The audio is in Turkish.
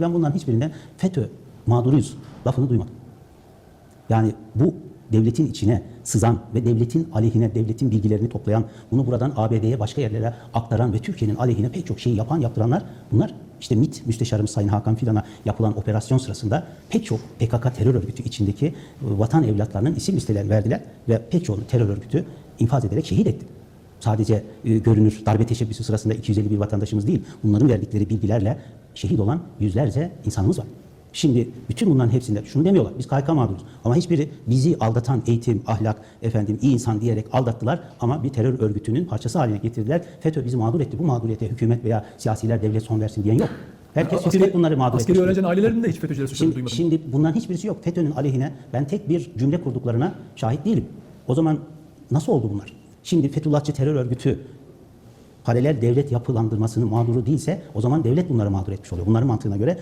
Ben bunların hiçbirinden FETÖ mağduruyuz lafını duymadım. Yani bu devletin içine sızan ve devletin aleyhine devletin bilgilerini toplayan, bunu buradan ABD'ye başka yerlere aktaran ve Türkiye'nin aleyhine pek çok şeyi yapan yaptıranlar bunlar işte MİT Müsteşarımız Sayın Hakan Fidan'a yapılan operasyon sırasında pek çok PKK terör örgütü içindeki e, vatan evlatlarının isim listelerini verdiler ve pek çoğunu terör örgütü infaz ederek şehit etti. Sadece e, görünür darbe teşebbüsü sırasında 251 vatandaşımız değil, bunların verdikleri bilgilerle şehit olan yüzlerce insanımız var. Şimdi bütün bunların hepsinde şunu demiyorlar. Biz KHK mağduruz. Ama hiçbiri bizi aldatan eğitim, ahlak, efendim iyi insan diyerek aldattılar ama bir terör örgütünün parçası haline getirdiler. FETÖ bizi mağdur etti. Bu mağduriyete hükümet veya siyasiler devlet son versin diyen yok. Herkes Askeri- hükümet bunları mağdur Askeri öğrencinin ailelerinin de hiç FETÖ'cüleri suçladığını Şimdi, duymadım. şimdi bunların hiçbirisi yok. FETÖ'nün aleyhine ben tek bir cümle kurduklarına şahit değilim. O zaman nasıl oldu bunlar? Şimdi Fethullahçı terör örgütü paralel devlet yapılandırmasının mağduru değilse o zaman devlet bunları mağdur etmiş oluyor. Bunların mantığına göre